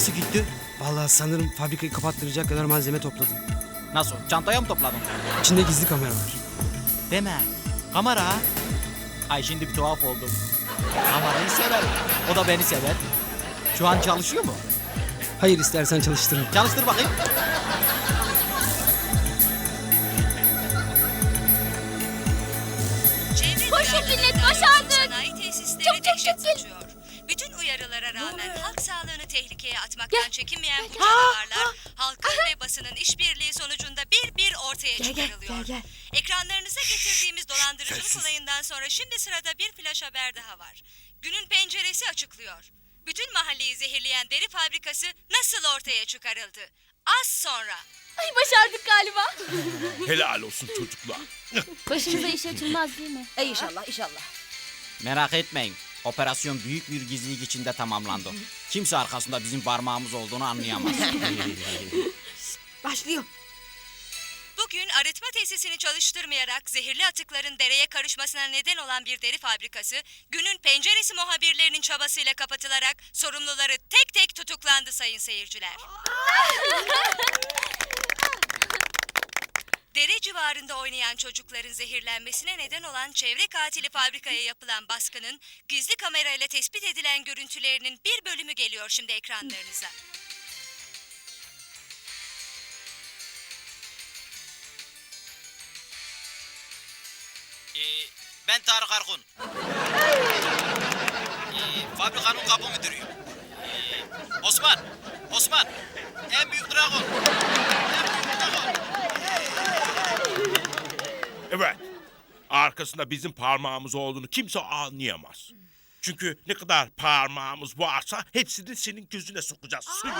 Nasıl gitti? Vallahi sanırım fabrikayı kapattıracak kadar malzeme topladım. Nasıl? Çantaya mı topladın? İçinde gizli kamera var. Deme. Kamera. Ay şimdi bir tuhaf oldum. Kamerayı sever. O da beni sever. Şu an çalışıyor mu? Hayır istersen çalıştırırım. Çalıştır bakayım. Koşun millet, tesisleri Çok, çok, çok, uyarılara rağmen halk sağlığını tehlikeye atmaktan Gel. çekinmeyen bu canavarlar halkın ve basının işbirliği sonucunda bir bir ortaya Gel, gel, çıkarılıyor. gel, gel. Ekranlarınıza getirdiğimiz dolandırıcılık olayından sonra şimdi sırada bir flash haber daha var. Günün penceresi açıklıyor. Bütün mahalleyi zehirleyen deri fabrikası nasıl ortaya çıkarıldı? Az sonra. Ay başardık galiba. Helal olsun çocuklar. Başımıza iş açılmaz değil mi? E inşallah inşallah. Merak etmeyin. Operasyon büyük bir gizlilik içinde tamamlandı. Kimse arkasında bizim parmağımız olduğunu anlayamaz. Başlıyor. Bugün arıtma tesisini çalıştırmayarak zehirli atıkların dereye karışmasına neden olan bir deri fabrikası, günün penceresi muhabirlerinin çabasıyla kapatılarak sorumluları tek tek tutuklandı sayın seyirciler. Dere civarında oynayan çocukların zehirlenmesine neden olan çevre katili fabrikaya yapılan baskının gizli kamerayla tespit edilen görüntülerinin bir bölümü geliyor şimdi ekranlarınıza. Ee, ben Tarık Arkun. Ee, fabrikanın kapı müdürüyüm. Ee, Osman, Osman. Evet. Arkasında bizim parmağımız olduğunu kimse anlayamaz. Çünkü ne kadar parmağımız varsa hepsini senin gözüne sokacağız. Suyu.